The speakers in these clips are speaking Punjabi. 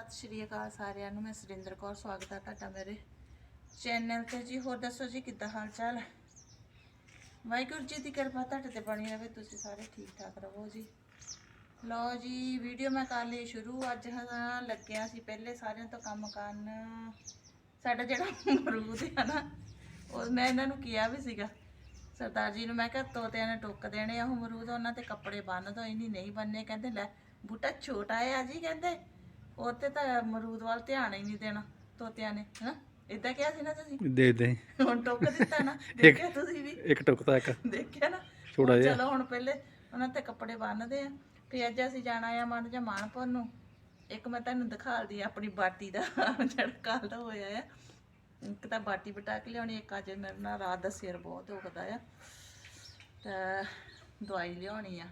ਸਤਿ ਸ਼੍ਰੀ ਅਕਾਲ ਸਾਰਿਆਂ ਨੂੰ, ਮੈਂ ਸੁਰਿੰਦਰ ਕੌਰ, ਸਵਾਗਤ ਹੈ ਤੁਹਾਡਾ ਮੇਰੇ ਚੈਨਲ ਤੇ ਜੀ। ਹੋਰ ਦੱਸੋ ਜੀ, ਕਿੱਦਾਂ ਹਾਲ ਚਾਲ ਵਾਹਿਗੁਰੂ ਜੀ ਦੀ ਕਿਰਪਾ ਤੁਹਾਡੇ ਤੇ ਬਣੀ ਰਹੇ, ਤੁਸੀਂ ਸਾਰੇ ਠੀਕ ਠਾਕ ਰਹੋ ਜੀ। ਲਓ ਜੀ ਵੀਡੀਓ ਮੈਂ ਕਰ ਲਈ ਸ਼ੁਰੂ। ਅੱਜ ਹਾਂ, ਲੱਗਿਆ ਸੀ ਪਹਿਲੇ ਸਾਰਿਆਂ ਤੋਂ ਕੰਮ ਕਰਨ। ਸਾਡਾ ਜਿਹੜਾ ਅਮਰੂਦ ਹੈ ਨਾ, ਉਹ ਮੈਂ ਇਹਨਾਂ ਨੂੰ ਕਿਹਾ ਵੀ ਸੀਗਾ, ਸਰਦਾਰ ਜੀ ਨੂੰ, ਮੈਂ ਕਿਹਾ ਤੋਤਿਆਂ ਨੇ ਟੁੱਕ ਦੇਣੇ ਆ ਉਹ ਅਮਰੂਦ, ਉਹਨਾਂ ਤੇ ਕੱਪੜੇ ਬੰਨ ਦੋ, ਇਨੀ ਨਹੀਂ ਬੰਨੇ। ਕਹਿੰਦੇ, ਲੈ, ਬੂਟਾ ਛੋਟਾ ਹੈ ਜੀ, ਕਹਿੰਦੇ। ਉਹ ਤੇ ਤਾਂ ਅਮਰੂਦ ਵੱਲ ਧਿਆਨ ਹੀ ਨਹੀਂ ਦੇਣਾ ਤੋਤਿਆਂ ਨੇ ਹਨਾ ਇਦਾਂ ਕਿਹਾ ਸੀ ਨਾ ਤੁਸੀਂ? ਦੇ ਦੇ। ਹੁਣ ਟੁੱਕ ਦਿੱਤਾ ਨਾ ਦੇਖਿਆ ਤੁਸੀਂ ਵੀ? ਇੱਕ ਟੁਕਤਾ ਇੱਕ। ਦੇਖਿਆ ਨਾ? ਹੁਣ ਜਿਹਾ। ਚਲੋ ਹੁਣ ਪਹਿਲੇ ਉਹਨਾਂ ਤੇ ਕੱਪੜੇ ਬੰਨਦੇ ਆ। ਤੇ ਅੱਜ ਅਸੀਂ ਜਾਣਾ ਆ ਮਨ ਜਾਂ ਮਾਨਪੁਰ ਨੂੰ। ਇੱਕ ਮੈਂ ਤੁਹਾਨੂੰ ਦਿਖਾਲਦੀ ਆ ਆਪਣੀ ਬਾਟੀ ਦਾ ਜਿਹੜਾ ਕੱਲ ਹੋਇਆ ਆ। ਇੱਕ ਤਾਂ ਬਾਟੀ ਬਟਾ ਕੇ ਲਿਆਉਣੀ ਇੱਕ ਅੱਜ ਮੇਰੇ ਨਾਲ ਰਾਤ ਦਾ ਸਿਰ ਬਹੁਤ ਦੁਖਦਾ ਆ। ਤਾਂ ਦਵਾਈ ਲਿਆਉਣੀ ਆ।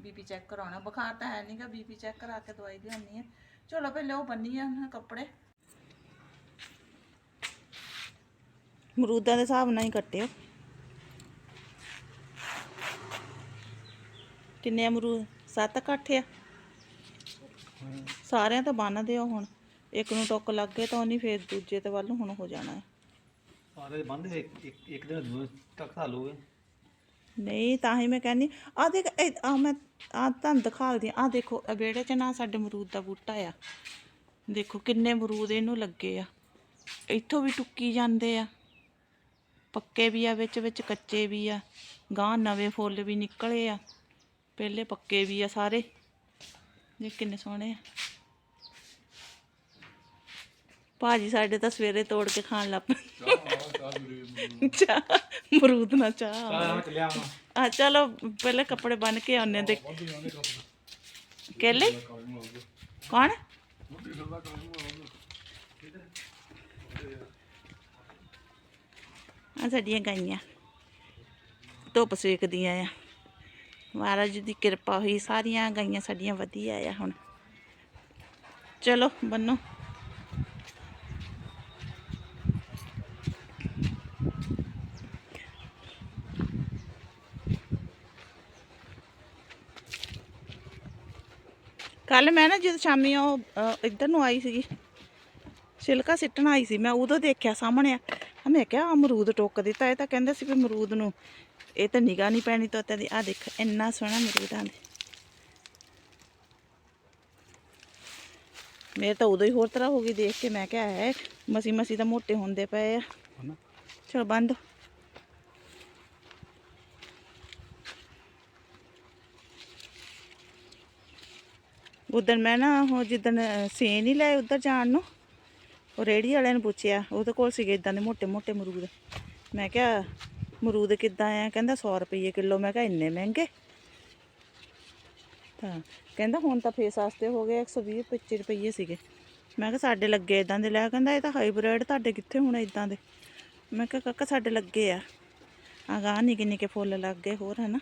ਬੀਪੀ ਚੈੱਕ ਕਰਾਉਣਾ। ਬੁਖਾਰ ਤਾਂ ਹੈ ਨਹੀਂਗਾ ਬੀਪੀ ਚੈੱਕ ਕਰਾ ਕੇ ਦਵਾਈ ਲਿਆਉਣੀ ਆ। ਚਲੋ ਪਹਿਲੇ ਉਹ ਬੰਨੀ ਆ ਨਾ ਕੱਪੜੇ। ਮਰੂਦਾਂ ਦੇ ਹਿਸਾਬ ਨਾਲ ਹੀ ਕੱਟਿਓ ਕਿੰਨੇ ਅਮਰੂਦ? ਸੱਤ ਇਕੱਠ ਆ। ਸਾਰਿਆਂ ਤਾਂ ਬੰਨ ਦਿਓ ਹੁਣ। ਇੱਕ ਨੂੰ ਟੁੱਕ ਲੱਗ ਗਏ ਤਾਂ ਉਹਨੀ ਫੇਰ ਦੂਜੇ ਤੇ ਵੱਲ ਹੁਣ ਹੋ ਜਾਣਾ ਹੈ। ਸਾਰੇ ਬੰਦ ਇੱਕ ਇੱਕ ਦਿਨ ਤੱਕ ਖਾ ਲੋਗੇ ਨਹੀਂ ਤਾਂ ਹੀ ਮੈਂ ਕਹਿੰਦੀ ਆ ਦੇਖ ਆ ਮੈਂ ਆ ਤੁਹਾਨੂੰ ਦਿਖਾਲਦੀ ਆ ਦੇਖੋ ਆਹ ਵਿਹੜੇ 'ਚ ਨਾ ਸਾਡੇ ਅਮਰੂਦ ਦਾ ਬੂਟਾ ਆ। ਦੇਖੋ ਕਿੰਨੇ ਅਮਰੂਦ ਇਹਨੂੰ ਲੱਗੇ ਆ। ਇੱਥੋਂ ਵੀ ਟੁੱਕੀ ਜਾਂਦੇ ਆ। ਪੱਕੇ ਵੀ ਆ ਵਿੱਚ ਵਿੱਚ ਕੱਚੇ ਵੀ ਆ। ਗਾਂ ਨਵੇਂ ਫੁੱਲ ਵੀ ਨਿਕਲੇ ਆ। ਪਹਿਲੇ ਪੱਕੇ ਵੀ ਆ ਸਾਰੇ। ਇਹ ਕਿੰਨੇ ਸੋਹਣੇ ਆ। ਭਾਜੀ ਸਾਡੇ ਤਾਂ ਸਵੇਰੇ ਤੋੜ ਕੇ ਖਾਣ ਲੱਗ ਪਏ। ਚਾਹ। ਅਮਰੂਦ ਨਾਲ ਚਾਹ ਚੱਲਿਆ ਆ ਚਲੋ ਪਹਿਲੇ ਕੱਪੜੇ ਬੰਨ ਕੇ ਆਉਨੇ ਦੇ ਕੇਲੇ? ਕੌਣ? ਆ ਸਾਡੀਆਂ ਗਾਈਆਂ। ਧੁੱਪ ਸੇਕਦੀਆਂ ਆ। ਮਹਾਰਾਜ ਦੀ ਕਿਰਪਾ ਹੋਈ ਸਾਰੀਆਂ ਗਾਈਆਂ ਸਾਡੀਆਂ ਵਧੀਆ ਆ ਹੁਣ। ਚਲੋ ਬੰਨੋ। ਕੱਲ ਮੈਂ ਨਾ ਜਦ ਸ਼ਾਮੀ ਉਹ ਅ, ਇੱਧਰ ਨੂੰ ਆਈ ਸੀਗੀ ਛਿਲਕਾ ਸਿੱਟਣ ਆਈ ਸੀ ਮੈਂ ਉਦੋਂ ਦੇਖਿਆ ਸਾਹਮਣੇ ਆ। ਆ ਮੈਂ ਕਿਹਾ ਅਮਰੂਦ ਟੋਕ ਦਿੱਤਾ ਇਹ ਤਾਂ ਕਹਿੰਦੇ ਸੀ ਵੀ ਅਮਰੂਦ ਨੂੰ ਇਹ ਤਾਂ ਨਿਗਾਹ ਨਹੀਂ ਪੈਣੀ ਤੋਤੇ ਦੀ। ਆ ਦੇਖ ਇੰਨਾ ਸੋਹਣਾ ਅਮਰੂਦ ਆਂਦੇ ਮੇਰੇ ਤਾਂ ਉਦੋਂ ਹੀ ਹੋਰ ਤਰ੍ਹਾਂ ਹੋ ਗਈ ਦੇਖ ਕੇ ਮੈਂ ਕਿਹਾ ਹੈ ਮਸੀ ਮਸੀ ਤਾਂ ਮੋਟੇ ਹੁੰਦੇ ਪਏ ਆ। ਹਨਾ। ਚਲੋ ਬੰਦ। ਉਦੋਂ ਮੈਂ ਨਾ ਉਹ ਜਿੱਦਣ ਸੇ ਨਹੀਂ ਲਏ ਉਧਰ ਜਾਣ ਨੂੰ ਉਹ ਰੇੜੀ ਵਾਲਿਆਂ ਨੂੰ ਪੁੱਛਿਆ ਉਹਦੇ ਕੋਲ ਸੀਗੇ ਇਦਾਂ ਦੇ ਮੋٹے-ਮੋٹے ਮਰੂਦ ਮੈਂ ਕਿਹਾ ਮਰੂਦ ਕਿੱਦਾਂ ਆ? ਕਹਿੰਦਾ 100 ਰੁਪਏ ਕਿਲੋ। ਮੈਂ ਕਿਹਾ ਇੰਨੇ ਮਹਿੰਗੇ? ਤਾਂ ਕਹਿੰਦਾ ਹੁਣ ਤਾਂ ਫੇਸ ਵਾਸਤੇ ਹੋ ਗਏ 120 25 ਰੁਪਏ ਸੀਗੇ। ਮੈਂ ਕਿਹਾ ਸਾਡੇ ਲੱਗੇ ਇਦਾਂ ਦੇ ਲੈ। ਕਹਿੰਦਾ ਇਹ ਤਾਂ ਹਾਈਬ੍ਰਿਡ ਤੁਹਾਡੇ ਕਿੱਥੇ ਹੁਣ ਇਦਾਂ ਦੇ? ਮੈਂ ਕਿਹਾ ਕਾਕਾ ਸਾਡੇ ਲੱਗੇ ਆ। ਆਗਾ ਨਿੱਕੇ ਨਿੱਕੇ ਫੁੱਲ ਲੱਗ ਗਏ ਹੋਰ ਹਨਾ?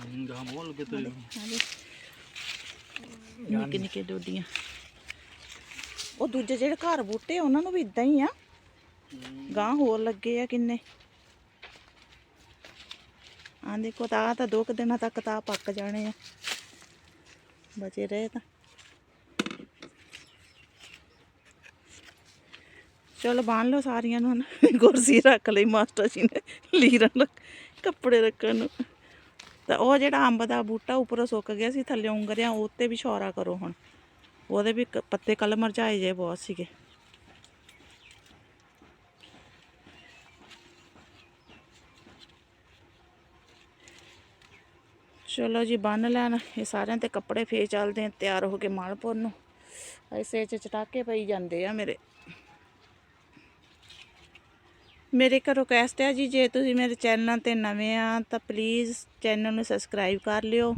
ਹੂੰ ਗਾਂ ਮੋਲ ਕਿਤੇ ਨਿੱਕੇ ਨਿੱਕੇ ਡੋਡੀਆਂ। ਉਹ ਦੂਜੇ ਜਿਹੜੇ ਘਰ ਬੂਟੇ ਉਹਨਾਂ ਨੂੰ ਵੀ ਇਦਾਂ ਹੀ ਆ। ਗਾਂ ਹੋਰ ਲੱਗੇ ਆ ਕਿੰਨੇ। ਆ ਦੇਖੋ ਤਾਂ ਤਾਂ ਦੋ ਕੁ ਦਿਨਾਂ ਤੱਕ ਤਾਂ ਪੱਕ ਜਾਣੇ ਆ। ਬਚੇ ਰਹੇ ਤਾਂ। ਚਲੋ ਬੰਨ ਲਓ ਸਾਰੀਆਂ ਨੂੰ ਹੁਣ ਕੁਰਸੀ ਰੱਖ ਲਈ ਮਾਸਟਰ ਜੀ ਨੇ ਲੀਰਾਂ ਰੱਖ ਕੱਪੜੇ ਰੱਖਣ ਨੂੰ। ਤਾਂ ਉਹ ਜਿਹੜਾ ਅੰਬ ਦਾ ਬੂਟਾ ਉੱਪਰੋਂ ਸੁੱਕ ਗਿਆ ਸੀ, ਥੱਲੇ ਉਂਗਰਿਆ ਉਹ ਤੇ ਵੀ ਛੋਰਾ ਕਰੋ ਹੁਣ। ਉਹਦੇ ਵੀ ਕ- ਪੱਤੇ ਕੱਲ ਮਰਝਾਏ ਜੇ ਬਹੁਤ ਸੀਗੇ। ਚਲੋ ਜੀ, ਬੰਨ ਲੈਣ। ਇਹ ਸਾਰਿਆਂ ਤੇ ਕੱਪੜੇ ਫੇਰ ਚੱਲਦੇ ਆ ਤਿਆਰ ਹੋ ਕੇ ਮਾਲਪੁਰ ਨੂੰ। ਐਸੇ ਚ ਚਟਾਕੇ ਪਈ ਜਾਂਦੇ ਆ ਮੇਰੇ। ਮੇਰੇ ਇੱਕ ਰਿਕੁਐਸਟ ਹੈ ਜੀ, ਜੇ ਤੁਸੀਂ ਮੇਰੇ ਚੈਨਲ ਤੇ ਨਵੇਂ ਆ, ਤਾਂ ਪਲੀਜ਼ ਚੈਨਲ ਨੂੰ ਸਬਸਕ੍ਰਾਈਬ ਕਰ ਲਿਓ।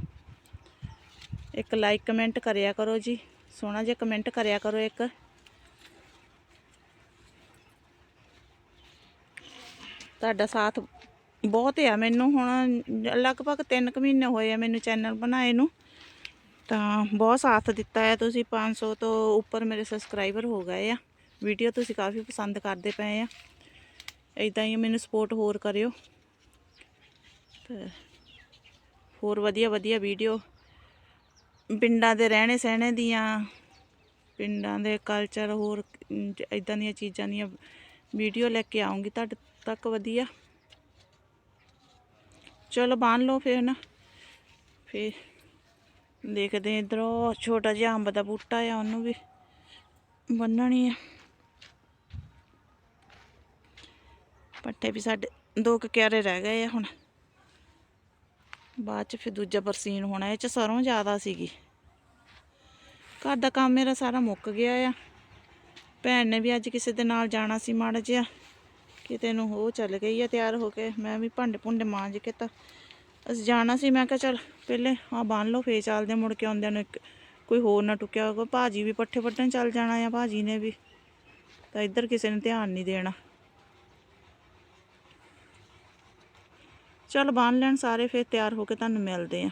ਇੱਕ ਲਾਈਕ ਕਮੈਂਟ ਕਰਿਆ ਕਰੋ ਜੀ, ਸੋਹਣਾ ਜਿਹਾ ਕਮੈਂਟ ਕਰਿਆ ਕਰੋ ਇੱਕ। ਤੁਹਾਡਾ ਸਾਥ ਬਹੁਤ ਆ ਮੈਨੂੰ ਹੁਣ, ਲਗਭਗ 3 ਕੁ ਮਹੀਨੇ ਹੋਏ ਆ ਮੈਨੂੰ ਚੈਨਲ ਬਣਾਏ ਨੂੰ। ਤਾਂ ਬਹੁਤ ਸਾਥ ਦਿੱਤਾ ਹੈ ਤੁਸੀਂ 500 ਤੋਂ ਉੱਪਰ ਮੇਰੇ ਸਬਸਕ੍ਰਾਈਬਰ ਹੋ ਗਏ ਆ। ਵੀਡੀਓ ਤੁਸੀਂ ਕਾਫੀ ਪਸੰਦ ਕਰਦੇ ਪਏ ਆ। ਇਦਾਂ ਹੀ ਮੈਨੂੰ ਸਪੋਰਟ ਹੋਰ ਕਰਿਓ। ਤੇ ਹੋਰ ਵਧੀਆ ਵਧੀਆ ਵੀਡੀਓ ਪਿੰਡਾਂ ਦੇ ਰਹਿਣੇ ਸਹਿਣੇ ਦੀਆਂ, ਪਿੰਡਾਂ ਦੇ ਕਲਚਰ ਹੋਰ ਇਦਾਂ ਦੀਆਂ ਚੀਜ਼ਾਂ ਦੀਆਂ ਵੀਡੀਓ ਲੈ ਕੇ ਆਉਂਗੀ ਤੁਹਾਡੇ ਤੱਕ ਵਧੀਆ। ਚਲੋ ਬੰਨ ਲਓ ਫਿਰ ਨਾ। ਫਿਰ ਦੇਖਦੇ ਇਧਰੋਂ, ਛੋਟਾ ਜਿਹਾ ਅੰਬ ਦਾ ਬੂਟਾ ਆ, ਉਹਨੂੰ ਵੀ ਬੰਨਣੀ ਆ। ਪੱਠੇ ਵੀ ਸਾਡੇ ਦੋ ਕੁ ਕਿਆਰੇ ਰਹਿ ਗਏ ਆ ਹੁਣ। ਬਾਅਦ ਚ ਫਿਰ ਦੂਜਾ ਬਰਸੀਨ ਹੋਣਾ, ਇਹ ਚ ਸਰੋਂ ਜ਼ਿਆਦਾ ਸੀਗੀ। ਘਰ ਦਾ ਕੰਮ ਮੇਰਾ ਸਾਰਾ ਮੁੱਕ ਗਿਆ ਆ। ਭੈਣ ਨੇ ਵੀ ਅੱਜ ਕਿਸੇ ਦੇ ਨਾਲ ਜਾਣਾ ਸੀ ਮਾੜਾ ਜਿਹਾ। ਕਿਤੇ ਨੂੰ ਉਹ ਚੱਲ ਗਈ ਆ ਤਿਆਰ ਹੋ ਕੇ। ਮੈਂ ਵੀ ਭਾਂਡੇ ਭੁੰਡੇ ਮਾਂਜ ਕੇ ਤਾਂ ਅਸੀਂ ਜਾਣਾ ਸੀ। ਮੈਂ ਕਿਹਾ ਚੱਲ ਪਹਿਲੇ ਆ ਬੰਨ ਲਓ ਫੇਰ ਚੱਲਦੇ ਮੁੜ ਕੇ ਆਉਂਦਿਆਂ ਨੂੰ ਇੱਕ ਕੋਈ ਹੋਰ ਨਾ ਟੁਕਿਆ ਹੋਊਗਾ। ਭਾਜੀ ਵੀ ਪੱਠੇ ਵੱਢਣ ਚੱਲ ਜਾਣਾ ਆ, ਭਾਜੀ ਨੇ ਵੀ। ਤਾਂ ਇੱਧਰ ਕਿਸੇ ਨੇ ਧਿਆਨ ਨਹੀਂ ਦੇਣਾ। ਚੱਲ ਬੰਨ ਲੈਣ ਸਾਰੇ, ਫਿਰ ਤਿਆਰ ਹੋ ਕੇ ਤੁਹਾਨੂੰ ਮਿਲਦੇ ਆ।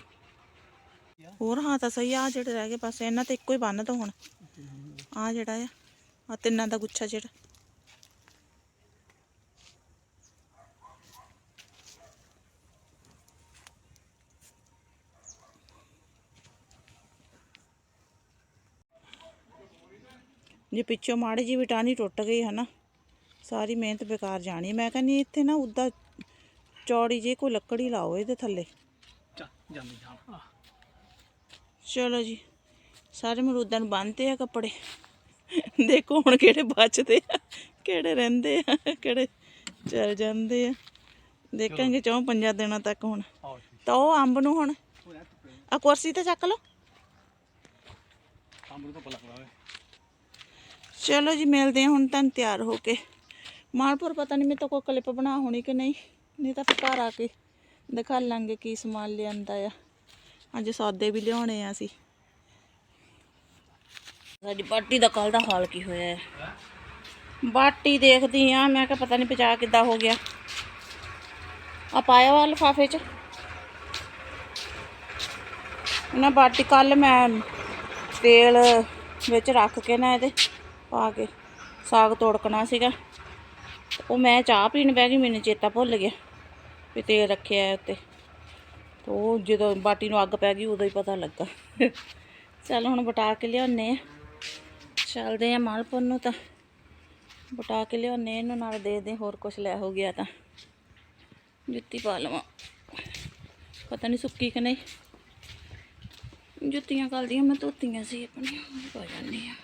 ਹੋਰ ਹਾਂ ਤਾਂ ਸਹੀ ਆ, ਆਹ ਜਿਹੜੇ ਰਹਿ ਗਏ ਪਾਸੇ, ਇਹਨਾਂ ਤੇ ਇੱਕੋ ਹੀ ਬੰਨ ਦੋ ਹੁਣ। ਆ ਜਿਹੜਾ ਆ ਆ ਤਿੰਨਾਂ ਦਾ ਗੁੱਛਾ ਜਿਹੜਾ। ਜੇ ਪਿੱਛੋਂ ਮਾੜੀ ਜੀ ਵੀ ਟਾਹਣੀ ਟੁੱਟ ਗਈ ਹੈ ਨਾ ਸਾਰੀ ਮਿਹਨਤ ਬੇਕਾਰ ਜਾਣੀ। ਮੈਂ ਕਹਿੰਦੀ ਇੱਥੇ ਨਾ ਉੱਦਾਂ ਚੌੜੀ ਜੀ ਕੋਈ ਲੱਕੜੀ ਲਾਓ ਇਹਦੇ ਥੱਲੇ। ਚੱਲ ਜਾਂਦੀ ਜੀ ਸਾਰੇ ਮਰੂਦਾਂ ਨੂੰ ਬੰਨ੍ਹਤੇ ਆ ਕੱਪੜੇ। ਦੇਖੋ ਹੁਣ ਕਿਹੜੇ ਬਚਦੇ ਆ ਕਿਹੜੇ ਰਹਿੰਦੇ ਆ ਕਿਹੜੇ ਚਲ ਜਾਂਦੇ ਆ। ਦੇਖਾਂਗੇ ਚੌਂ ਪੰਜਾਂ ਦਿਨਾਂ ਤੱਕ ਹੁਣ। ਤਾਂ ਉਹ ਅੰਬ ਨੂੰ ਹੁਣ ਆ ਕੁਰਸੀ ਤੇ ਚੱਕ ਲਓ। ਨੂੰ ਤਾਂ ਚਲੋ ਜੀ ਮਿਲਦੇ ਆ ਹੁਣ ਤੁਹਾਨੂੰ ਤਿਆਰ ਹੋ ਕੇ। ਮਾਲਪੁਰ ਪਤਾ ਨਹੀਂ ਮੇਰੇ ਤੋਂ ਕੋਈ ਕਲਿੱਪ ਬਣਾ ਹੋਣੀ ਕਿ ਨਹੀਂ। ਨਹੀਂ ਤਾਂ ਫਿਰ ਘਰ ਆ ਕੇ ਦਿਖਾ ਲਾਂਗੇ ਕੀ ਸਮਾਨ ਲਿਆਂਦਾ ਆ। ਅੱਜ ਸੌਦੇ ਵੀ ਲਿਆਉਣੇ ਆ ਅਸੀਂ। ਸਾਡੀ ਬਾਟੀ ਦਾ ਕੱਲ ਦਾ ਹਾਲ ਕੀ ਹੋਇਆ ਹੈ? ਬਾਟੀ ਦੇਖਦੀ ਆ ਮੈਂ ਕਿਹਾ ਪਤਾ ਨਹੀਂ ਪਚਾ ਕਿੱਦਾਂ ਹੋ ਗਿਆ। ਆ ਪਾਇਆ ਵਾ ਲਿਫਾਫੇ 'ਚ। ਨਾ ਬਾਟੀ ਕੱਲ ਮੈਂ ਤੇਲ ਵਿੱਚ ਰੱਖ ਕੇ ਨਾ ਇਹਦੇ ਪਾ ਕੇ ਸਾਗ ਤੋੜਕਣਾ ਸੀਗਾ। ਉਹ ਮੈਂ ਚਾਹ ਪੀਣ ਬਹਿ ਗਈ, ਮੈਨੂੰ ਚੇਤਾ ਭੁੱਲ ਗਿਆ ਵੀ ਤੇਲ ਰੱਖਿਆ ਹੈ ਉੱਤੇ। ਤੇ ਉਹ ਜਦੋਂ ਬਾਟੀ ਨੂੰ ਅੱਗ ਪੈ ਗਈ, ਉਦੋਂ ਹੀ ਪਤਾ ਲੱਗਾ। ਚੱਲ ਹੁਣ ਬਟਾ ਕੇ ਲਿਆਉਨੇ ਆ। ਚੱਲਦੇ ਆ ਮਾਲਪੁਰ ਨੂੰ ਤਾਂ। ਬਟਾ ਕੇ ਲਿਆਉਨੇ ਇਹਨੂੰ, ਨਾਲ ਦੇ ਦੇ, ਹੋਰ ਕੁਝ ਲੈ ਹੋ ਗਿਆ ਤਾਂ। ਜੁੱਤੀ ਪਾ ਲਵਾਂ। ਪਤਾ ਨਹੀਂ ਸੁੱਕੀ ਕਿ ਨਹੀਂ। ਜੁੱਤੀਆਂ ਕੱਲ ਦੀਆਂ ਮੈਂ ਧੋਤੀਆਂ ਸੀ, ਆਪਣੀਆਂ। ਪਾ ਜਾਂਦੀ ਆ।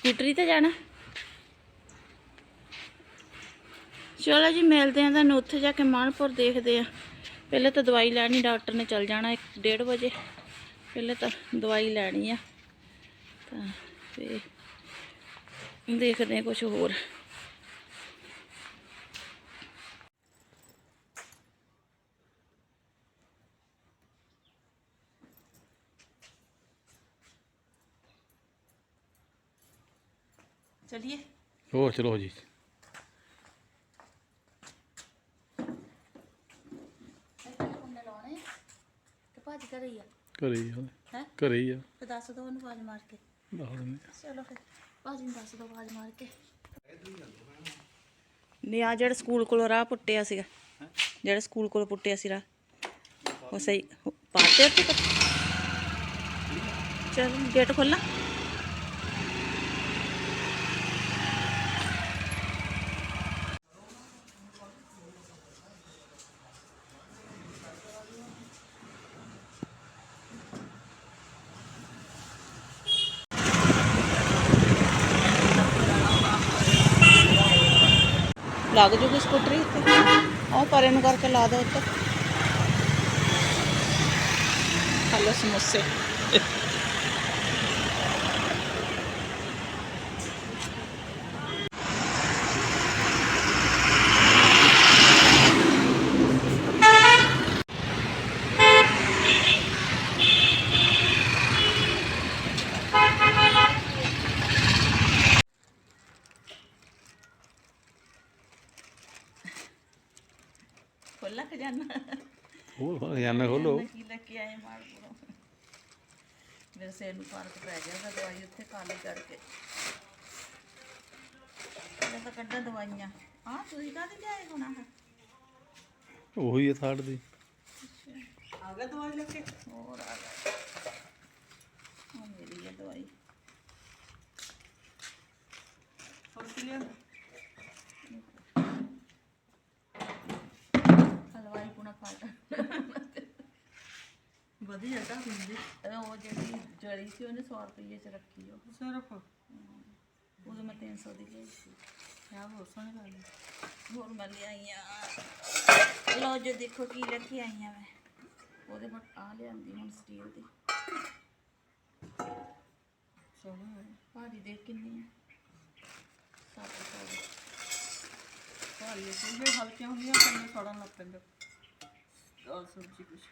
ਸਕੂਟਰੀ ਤੇ ਜਾਣਾ? ਚਲੋ ਜੀ, ਮਿਲਦੇ ਆਂ ਤੁਹਾਨੂੰ। ਉੱਥੇ ਜਾ ਕੇ ਮਾਨਪੁਰ ਦੇਖਦੇ ਆ ਪਹਿਲੇ ਤਾਂ ਦਵਾਈ ਲੈਣੀ, ਡਾਕਟਰ ਨੇ ਚੱਲ ਜਾਣਾ 1:30 ਵਜੇ। ਪਹਿਲੇ ਤਾਂ ਦਵਾਈ ਲੈਣੀ ਆ। ਤਾਂ ਫੇ ਦੇਖਦੇ ਆ ਕੁਝ ਹੋਰ। ਚਲਿਏ ਹੋ ਚਲੋ ਜੀ ਕੁੰਡੇ ਲਾਉਣੇ ਤੇ ਭਾਜੀ ਘਰੇ ਹੀ ਆ ਘਰੇ ਹੀ ਆ ਹੈ ਘਰੇ ਹੀ ਆ ਤੇ ਦੱਸ ਦੋ ਉਹਨੂੰ ਆਵਾਜ਼ ਮਾਰ ਕੇ ਦੱਸ ਦਿੰਦੇ ਆ। ਚਲੋ ਫਿਰ ਭਾਜੀ ਨੂੰ ਦੱਸ ਦੋ ਆਵਾਜ਼ ਮਾਰ ਕੇ ਨਹੀਂ ਆ ਜਿਹੜਾ ਸਕੂਲ ਕੋਲ ਰਾਹ ਪੁੱਟਿਆ ਸੀਗਾ ਜਿਹੜਾ ਸਕੂਲ ਕੋਲ ਪੁੱਟਿਆ ਸੀ ਰਾਹ ਉਹ ਸਹੀ ਪਾਤੇ ਉੱਤੇ ਚਲ ਗੇਟ ਖੋਲਣਾ ਲੱਗ ਜੂਗੀ ਸਕੂਟਰੀ ਇੱਥੇ ਉਹ ਪਰੇ ਨੂੰ ਕਰਕੇ ਲਾ ਦੋ ਉੱਤੇ। ਹਲੋ ਸਮੋਸੇ ਖੋਲਾ ਖਜ਼ਾਨਾ ਹੋਰ ਜਾਨਾ ਖੋਲੋ ਕੀ ਲੈ ਕੇ ਆਏ ਮਾਲਪੁਰੋਂ ਮੇਰੇ ਸਿਰ ਨੂੰ ਫ਼ਰਕ ਪੈ ਗਿਆ ਤਾਂ ਦਵਾਈ ਉੱਥੇ ਖਾਲੀ ਕਰਕੇ। ਮੈਂ ਤਾਂ ਕੱਢਾਂ ਦਵਾਈਆਂ। ਹਾਂ ਤੁਸੀਂ ਕਾਹਦੇ ਲਿਆਏ ਹੋਣਾ ਹੈ ਉਹੀ ਆ ਥਾੜ ਦੀ। ਆ ਗਿਆ ਦਵਾਈ ਲੈ ਕੇ? ਹੋਰ ਆ ਗਿਆ। ਹੈ ਦਵਾਈ। ਹੋਰ ਕੀ ਲਿਆ ਹਲਵਾਈ ਪੁਣਾ ਖਾ ਵਧੀਆ ਤਾਂ ਹੁੰਦੀ ਉਹ ਜਿਹੜੀ ਜੜੀ ਸੀ ਉਹਨੇ 100 ਰੁਪਏ ਚ ਰੱਖੀ ਉਹ ਸਿਰਫ ਉਦੋਂ ਮੈਂ 300 ਦੀ ਲਈ ਸੀ। ਕਿਆ ਹੋ ਸੋਹਣੀ ਗੱਲ ਹੈ। ਹੋਰ ਮੈਂ ਲਿਆਈਆਂ ਲਓ ਜੋ ਦੇਖੋ ਕੀ ਲੈ ਕੇ ਆਈਆਂ ਮੈਂ। ਉਹਦੇ ਪਰ ਆ ਲਿਆਂਦੀ ਹੁਣ ਸਟੀਲ ਦੀ। ਸੋਹਣੀ ਹੈ। ਭਾਰੀ ਦੇਖ ਕਿੰਨੀ ਹੈ ਸੱਤ ਸੌ ਦੀ। ਭਾਰੀ ਚੀਜ਼ਾਂ ਹਲਕੀਆਂ ਹੁੰਦੀਆਂ ਕੰਨੇ ਸੜਨ ਲੱਗ ਪੈਂਦੇ ਦਾਲ ਸਬਜ਼ੀ ਕੁਛ।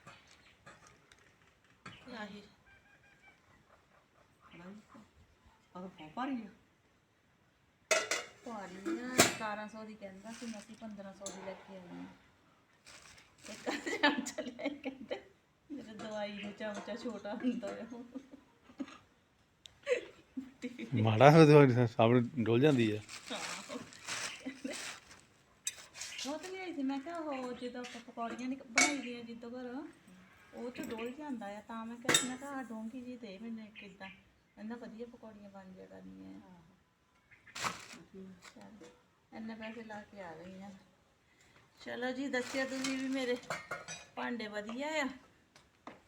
ਆਹੀ। ਆਹ ਤਾਂ ਬਹੁਤ ਭਾਰੀ ਆ। ਭਾਰੀ ਨਾ 1700 ਦੀ ਕਹਿੰਦਾ ਸੀ ਮੈਂ ਅਸੀਂ 1500 ਦੀ ਲੈ ਕੇ ਆਈ ਹਾਂ। ਇੱਕ ਚਮਚਾ ਲੈ ਕੇ ਕਹਿੰਦੇ ਮੇਰੇ ਦਵਾਈ ਨੂੰ ਚਮਚਾ ਛੋਟਾ ਹੁੰਦਾ ਹੈ ਮਾੜਾ ਹੋਵੇ ਸਾਹਮਣੇ ਡੁੱਲ ਜਾਂਦੀ ਹੈ ਉਹ ਤਾਂ ਲਿਆਈ ਸੀ ਮੈਂ ਕਿਹਾ ਉਹ ਜਦੋਂ ਆਪਾਂ ਪਕੌੜੀਆਂ ਨਹੀਂ ਬਣਾਈ ਦੀਆਂ ਜਿੱਦੋਂ ਘਰ। ਉਹ ਚ ਡੋਲ ਜਾਂਦਾ ਆ ਤਾਂ ਮੈਂ ਕਿਹਾ ਸੀ, ਮੈਂ ਕਿਹਾ ਆਹ ਡੋਂਗੀ ਜੀ ਦੇ ਮੈਨੂੰ ਕਿਦਾਂ ਕਹਿੰਦਾ ਵਧੀਆ ਪਕੌੜੀਆਂ ਬਣ ਜਾ ਕਰਨੀਆਂ। ਆ ਚੱਲ ਇੰਨੇ ਪੈਸੇ ਲਾ ਕੇ ਆ ਗਈ ਆ। ਚਲੋ ਜੀ ਦੱਸਿਓ ਤੁਸੀਂ ਵੀ ਮੇਰੇ ਭਾਂਡੇ ਵਧੀਆ ਆ?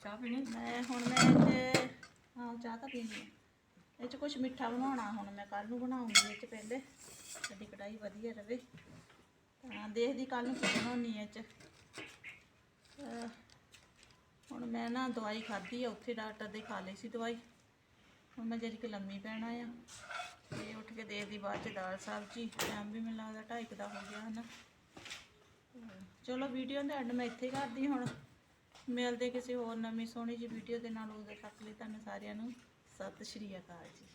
ਚਾਹ ਪੀਣੀ? ਮੈਂ ਹੁਣ ਮੈਂ ਇਹ 'ਚ ਹਾਂ ਚਾਹ ਤਾਂ ਪੀਣੀ ਆ। ਇਹ ਚ ਕੁਝ ਮਿੱਠਾ ਬਣਾਉਣਾ ਹੁਣ ਮੈਂ ਕੱਲ ਨੂੰ ਬਣਾਉਂਗੀ ਇਹ ਚ ਪਹਿਲੇ। ਸਾਡੀ ਕੜਾਈ ਵਧੀਆ ਰਵੇ। ਤਾਂ ਦੇਖਦੀ ਕੱਲ ਨੂੰ ਕੀ ਬਣਾਉਣੀ ਇਹ ਚ ਅਹ ਹੁਣ ਮੈਂ ਨਾ ਦਵਾਈ ਖਾਧੀ ਆ, ਉੱਥੇ ਡਾਕਟਰ ਦੇ ਖਾ ਲਈ ਸੀ ਦਵਾਈ। ਹੁਣ ਮੈਂ ਜਿਹੜੀ ਕਿ ਲੰਮੀ ਪੈਣਾ ਆ, ਤੇ ਉੱਠ ਕੇ ਦੇਖਦੀ ਬਾਅਦ ਚ ਦਾਲ ਸਬਜ਼ੀ, ਟਾਈਮ ਵੀ ਮੈਨੂੰ ਲੱਗਦਾ ਢਾਈ ਕੁ ਦਾ ਹੋ ਗਿਆ ਹਨਾ। ਚਲੋ ਵੀਡੀਓ ਦਾ ਐਂਡ ਮੈਂ ਇੱਥੇ ਕਰਦੀ ਹੁਣ। ਮਿਲਦੇ ਕਿਸੇ ਹੋਰ ਨਵੀਂ ਸੋਹਣੀ ਜਿਹੀ ਵੀਡੀਓ ਦੇ ਨਾਲ, ਉਦੋਂ ਤੱਕ ਲਈ ਤੁਹਾਨੂੰ ਸਾਰਿਆਂ ਨੂੰ ਸਤਿ ਸ਼੍ਰੀ ਅਕਾਲ ਜੀ।